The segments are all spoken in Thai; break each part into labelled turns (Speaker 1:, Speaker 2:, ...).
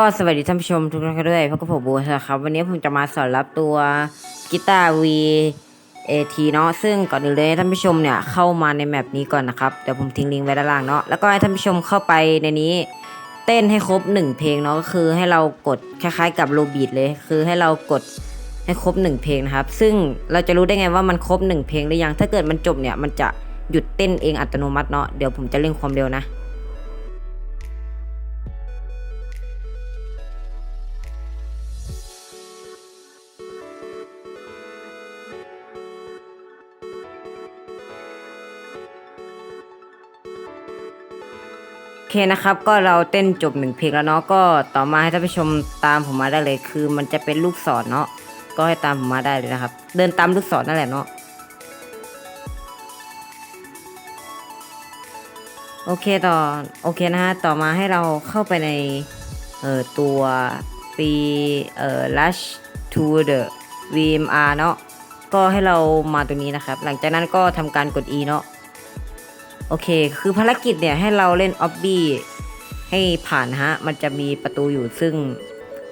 Speaker 1: ก็สวัสดีท่านผู้ชมทุกท่านด้วยพบกับผมบูนะครับ วันนี้ผมจะมาสอนรับตัวกีตาร์ V AT เนาะซึ่งก่อนอื่นเลยท่านผู้ชมเนี่ยเข้ามาในแมปนี้ก่อนนะครับเดี๋ยวผมทิ้งลิงก์ไว้ด้านล่างเนาะแล้วก็ให้ท่านผู้ชมเข้าไปในนี้ เต้นให้ครบหนึ่งเพลงเนาะก็คือให้เรากดคล้ายๆ กับโลบีดเลย คือให้เรากดให้ครบหนึ่งเพลงนะครับ ซึ่งเราจะรู้ได้ไงว่ามันครบหนึ่งเพลงหรือยังถ้าเกิดมันจบเนี่ยมันจะหยุดเต้นเองอัตโนมัติเนาะเดี๋ยวผมจะเร่งความเร็วนะ เคนะครับ ก็เราเต้นจบหนึ่งเพลงแล้วเนาะก็ต่อมาให้ท่านผู้ชมตามผมมาได้เลย คือมันจะเป็นลูกศรเนาะก็ให้ตามผมมาได้เลยนะครับ เดินตามลูกศรนั่นแหละเนาะโอเคต่อโอเคนะฮะต่อมาให้เราเข้าไปในเอ่อตัวปีเอ่อ rush to the VMR เนาะก็ให้เรามาตรงนี้นะครับ หลังจากนั้นก็ทำการกด E เนาะ โอเค คือภารกิจเนี่ยให้เราเล่นออบบี้ให้ผ่านฮะ มันจะมีประตูอยู่ซึ่ง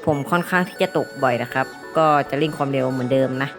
Speaker 1: ผมค่อนข้างที่จะตกบ่อยนะครับ ก็จะเร่นความเร็วเหมือนเดิมนะ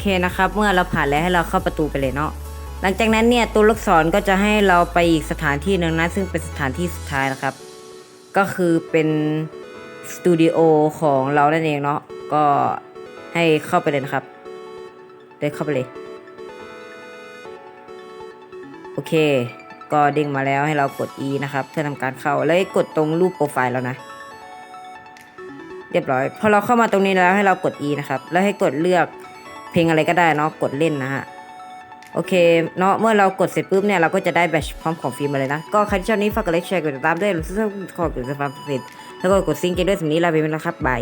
Speaker 1: เคนะครับ เมื่อเราผ่านแล้วให้เราเข้าประตูไปเลยเนาะหลังจากนั้นเนี่ยตัวลูกศรก็จะให้เราไปอีกสถานที่หนึ่งนะซึ่งเป็นสถานที่สุดท้ายนะครับ ก็คือเป็นสตูดิโอของเรานั่นเองเนาะก็ให้เข้าไปเลยนะครับเดินเข้าไปเลย โอเค ก็เด้งมาแล้วให้เรากด E นะครับเพื่อทำการเข้าแล้วให้กดตรงรูปโปรไฟล์แล้วนะ เรียบร้อยพอเราเข้ามาตรงนี้แล้วให้เรากด E นะครับ แล้วให้กดเลือก เพลงอะไรก็ได้เนาะกดเล่นนะฮะโอเคเนาะเมื่อเรากดเสร็จปุ๊บเนี่ยเราก็จะได้แบชพร้อมของฟิล์มมาเลยนะ ก็ใครที่ชอบนี้ฝากกดไลค์แชร์กดติดตามด้วยรู้สึกขอกดติดตามเพจแล้วก็กดซิงเกิลด้วยสำนี้ลาไปแล้วครับบาย